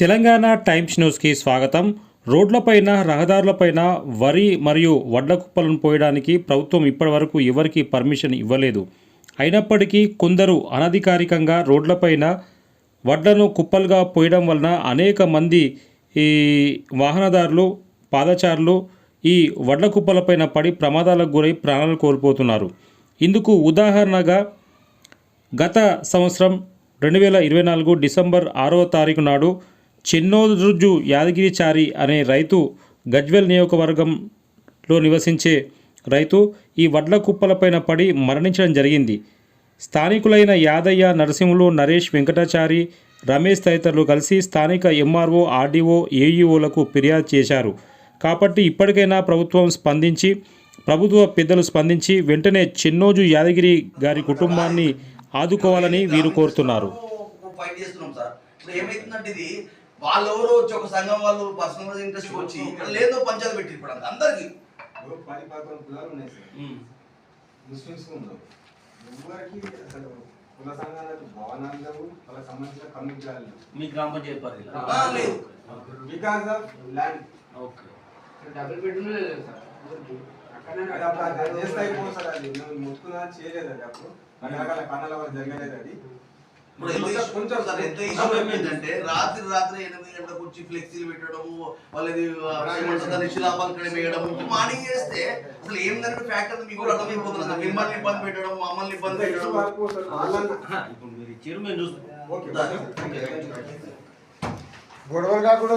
Telangana times న్యూస్కి స్వాగతం. రోడ్లపైన రహదారులపైన వరి మరియు వడ్ల కుప్పలను పోయడానికి ప్రభుత్వం ఇప్పటివరకు ఎవరికీ పర్మిషన్ ఇవ్వలేదు. అయినప్పటికీ కొందరు అనధికారికంగా రోడ్లపైన వడ్లను కుప్పలుగా పోయడం వలన అనేక మంది ఈ వాహనదారులు పాదచారులు ఈ వడ్ల కుప్పలపైన పడి ప్రమాదాలకు గురై ప్రాణాలు కోల్పోతున్నారు. ఇందుకు ఉదాహరణగా గత సంవత్సరం రెండు వేల ఇరవై నాలుగు డిసెంబర్ ఆరవ తారీఖు నాడు చిన్నోజు యాదగిరిచారి అనే రైతు గజ్వెల్ నియోజకవర్గంలో నివసించే రైతు ఈ వడ్ల కుప్పలపైన పడి మరణించడం జరిగింది. స్థానికులైన యాదయ్య నరసింహులు నరేష్ వెంకటాచారి రమేష్ తదితరులు కలిసి స్థానిక ఎంఆర్ఓ ఆర్డీఓ ఏఈఓలకు ఫిర్యాదు చేశారు. కాబట్టి ఇప్పటికైనా ప్రభుత్వం స్పందించి ప్రభుత్వ పెద్దలు స్పందించి వెంటనే చిన్నోజు యాదగిరి గారి కుటుంబాన్ని ఆదుకోవాలని వీరు కోరుతున్నారు. వాళ్ళు ఎవరో వచ్చి ఒక సంఘం వాళ్ళు పర్సనల్ ఇంట్రెస్ట్ వచ్చి ఇక్కడ లేదో పంచాయతీ పెట్టి ఇప్పుడు అందరికి. పది పదకొండు కులాలు ఉన్నాయి సార్. ముస్లిమ్స్ ఉండవు ఎవరికి అసలు కుల సంఘాలకు భవనాలు లేవు వాళ్ళకి సంబంధించిన కమ్యూనిటీలు లేవు మీ గ్రామ పంచాయతీ పరిధిలో because of land okay. Double bedroom లేదు సార్. అది చేస్తే అయిపోతుంది సార్ అది. మేము చేయలేదు అది అప్పుడు. రకరకాల కారణాల వల్ల జరగలేదు అది. కొంచెం సార్ ఎంత ఇష్యూ ఏమైందంటే రాత్రి రాత్రి ఎనిమిది గంటలకు వచ్చి ఫ్లెక్సీలు పెట్టడము వాళ్ళది శిలాపాలు ఇక్కడ వేయడము. మార్నింగ్ చేస్తే అసలు ఏం దాని ఫ్యాక్ట్ అది మీకు కూడా అర్థమైపోతుంది సార్ మిమ్మల్ని ఇబ్బంది పెట్టడం మమ్మల్ని ఇబ్బంది పెట్టడం. ఇప్పుడు మీరు ఇచ్చారు మేము చూస్తాం ఓకే. దాని- గొడవలు కాకుండా